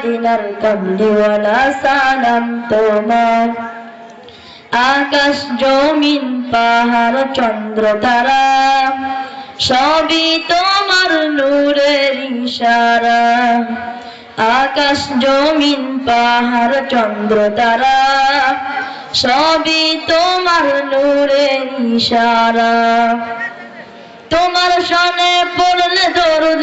মদিনার কমলিওয়ালা সালাম তোমার। আকাশ জমিন, পাহাড়, চন্দ্র, তারা, সবই তোমার নূরের ইশারা। আকাশ জমিন, পাহাড়, চন্দ্র, তারা, সবই তোমার নূরের ইশারা। তোমার সনে পড়লে দরুদ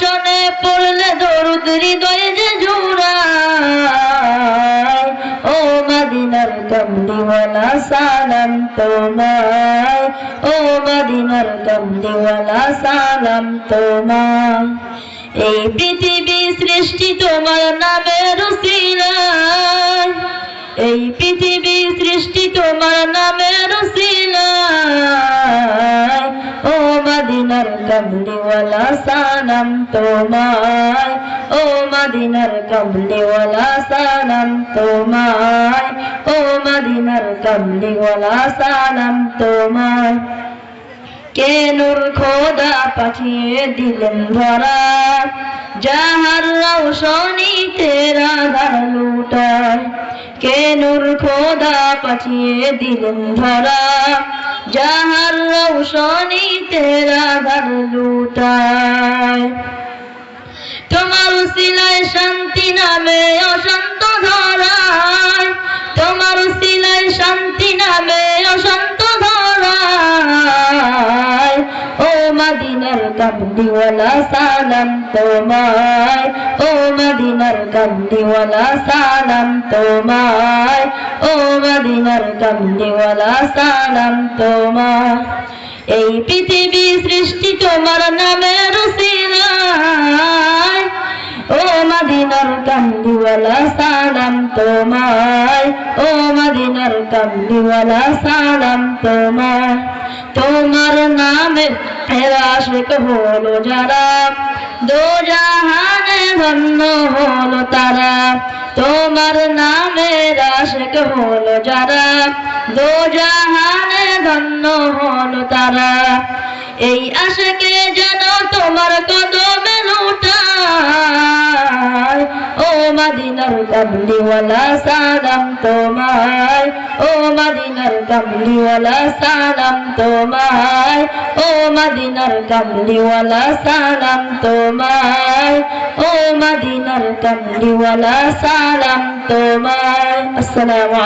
সনে পড়লে দরুদ হৃদয় যে জুড়ায় ও মদিনার কমলিওয়ালা সালাম তোমায়। ও মদিনার কমলিওয়ালা সালাম তোমায়। এই পৃথিবী সৃষ্টি তোমার নামের এই পৃথিবী সৃষ্টি তোমার নামের কমলিওয়ালা সালাম তোমায় ও মদিনার কমলিওয়ালা সালাম তোমায় ও মদিনার কমলিওয়ালা সালাম তোমায় কে নূর খোদা পাঠিয়ে দিলেন ধরা যাহার রৌশনীতে রাধার লুটায় কে নূর খোদা পাঠিয়ে দিলেন ধরা যাহার রৌশনীতে লুটায়। তোমার সিলায় শান্তি নামে অশান্ত ধরায়। তোমার সিলায় শান্তি নামে অশান্ত ধরায়। ও মদিনার কামদিওয়ালা, সালাম তোমায়। ও মদিনার কামদিওয়ালা, সালাম তোমায়। ও মদিনার কামদিওয়ালা, সালাম তোমায়। এই পৃথিবী সৃষ্টি তোমার উসিলায় ও মদিনার কামলিওয়ালা, সালাম তোমায়। ও মদিনার কামলিওয়ালা, সালাম তোমায়। তোমার নামে আশিক হলো যারা। দো জাহানে ধন্য হলো তারা। তোমার নামে আশিক হলো যারা। দো জাহানে ধন্য হলো তারা। এই আশাকে যেন তোমার সালাম তোমায়। তোমায়। তোমায়। সালাম তোমায়। আসসালামু